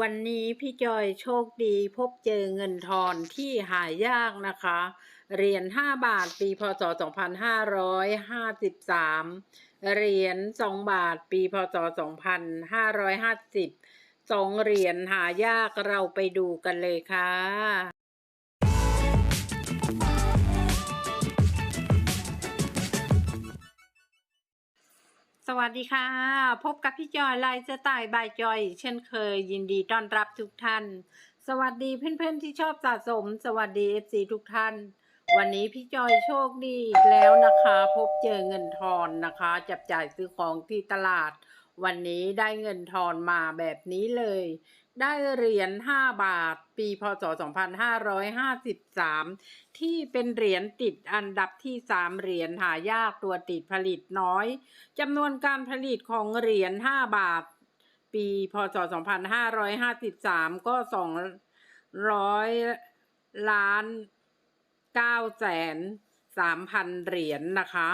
วันนี้พี่จอยโชคดีพบเจอเงินทอนที่หายากนะคะ เหรียญ5บาทปีพศ 2553 เหรียญ2บาทปีพศ 2550สองเหรียญหายากเราไปดูกันเลยค่ะ สวัสดีค่ะ พบกับพี่จอยลายจะตายบายจอย เช่นเคยยินดีต้อนรับทุกท่าน สวัสดีเพื่อนๆที่ชอบสะสม สวัสดีเอฟซีทุกท่าน วันนี้พี่จอยโชคดีแล้วนะคะ พบเจอเงินทอนนะคะ จับจ่ายซื้อของที่ตลาด วันนี้ได้เงินทอนมาแบบนี้เลย ได้เหรียญ5บาท ปีพศ 2553 ที่เป็นเหรียญติดอันดับที่3เหรียญหายากตัวติดผลิตน้อยจำนวนการผลิตของเหรียญ5บาท ปีพศ 2553 ก็ 200 ล้าน9แสน3,000 เหรียญนะคะ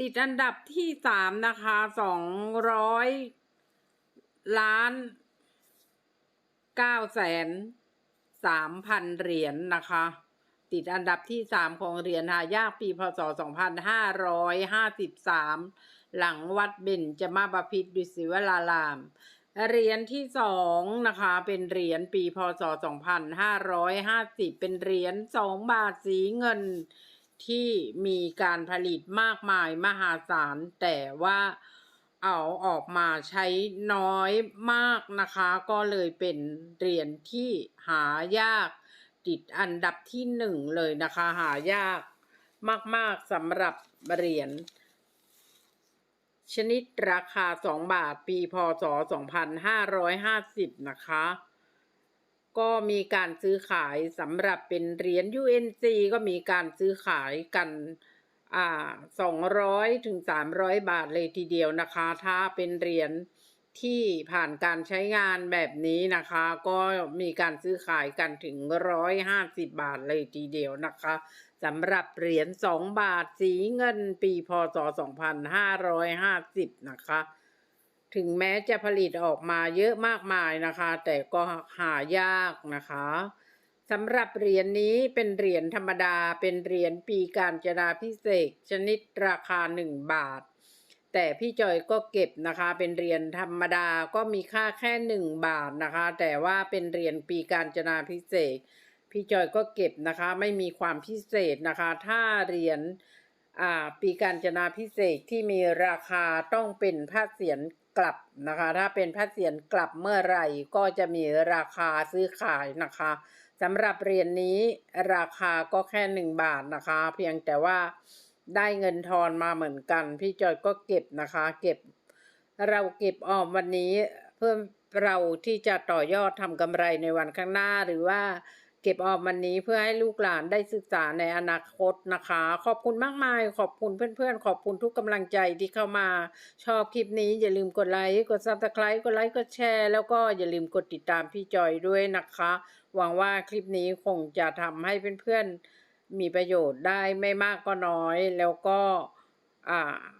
ติดอันดับที่สามนะคะสองร้อยล้านเก้าแสนสามพันเหรียญนะคะ ติดอันดับที่สามของเหรียญหายากปีพศสองพันห้าร้อยห้าสิบสามหลังวัดเบญจมาบพิตรดุสิวราราม เหรียญที่สองนะคะ เป็นเหรียญปีพศสองพันห้าร้อยห้าสิบเป็นเหรียญสองบาทสีเงิน ที่มีการผลิตมากมายมหาศาล แต่ว่าเอาออกมาใช้น้อยมากนะคะ ก็เลยเป็นเหรียญที่หายากติดอันดับที่หนึ่งเลยนะคะ หายากมาก ๆสำหรับเหรียญชนิดราคา 2 บาท ปี พศ 2550 นะคะ ก็มีการซื้อขายสำหรับเป็นเหรียญ UNC ก็มีการซื้อขายกันอ่า200ถึง300 บาทเลยทีเดียวนะคะ ถ้าเป็นเหรียญที่ผ่านการใช้งานแบบนี้นะคะ ก็มีการซื้อขายกันถึง 150 บาทเลยทีเดียวนะคะสำหรับเหรียญ 2 บาทสีเงินปีพศ 2550 นะคะ ถึงแม้จะผลิตออกมาเยอะมากมายนะคะ แต่ก็หายากนะคะสำหรับเหรียญนนี้เป็นเหรียญธรรมดาเป็นเหรียญปีการจนาพิเศษกชนิดราคา 1 บาท แต่พี่จอยก็เก็บนะคะเป็นเหรียญธรรมดาก็มีค่าแค่ 1 บาทนะคะ แต่ว่าเป็นเหรียญปีการจนาพิเศษกพี่จอยก็เก็บนะคะไม่มีความพิเศษนะคะ ถ้าเหรียญ ปีการจนาพิเศษที่มีราคาต้องเป็นผ้าเสียนกลับนะคะ ถ้าเป็นผ้าเสียนกลับเมื่อไหร่ก็จะมีราคาซื้อขายนะคะสำหรับเหรียญนนี้ราคาก็แค่หนึ่งบาทนะคะ เพียงแต่ว่าได้เงินทอนมาเหมือนกัน พี่จอยก็เก็บนะคะ เก็บ เราเก็บออมวันนี้เพื่อเราที่จะต่อยอดทำกำไรในวันข้างหน้าหรือว่า เก็บออมวันนี้เพื่อให้ลูกหลานได้ศึกษาในอนาคตนะคะ ขอบคุณมากมายขอบคุณเพื่อนๆ ขอบคุณทุกกำลังใจที่เข้ามา ชอบคลิปนี้อย่าลืมกดไลค์กดซับสไครต์กดไลค์กดแชร์แล้วก็อย่าลืมกดติดตามพี่จอยด้วยนะคะ หวังว่าคลิปนี้คงจะทำให้เพื่อนๆมีประโยชน์ได้ไม่มากก็น้อย แล้วก็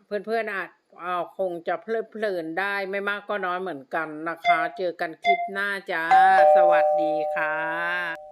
เพื่อนๆอาจอ่าคงจะเพลิดเพลินได้ไม่มากก็น้อยเหมือนกันนะคะ เจอกันคลิปหน้าจ้า สวัสดีค่ะ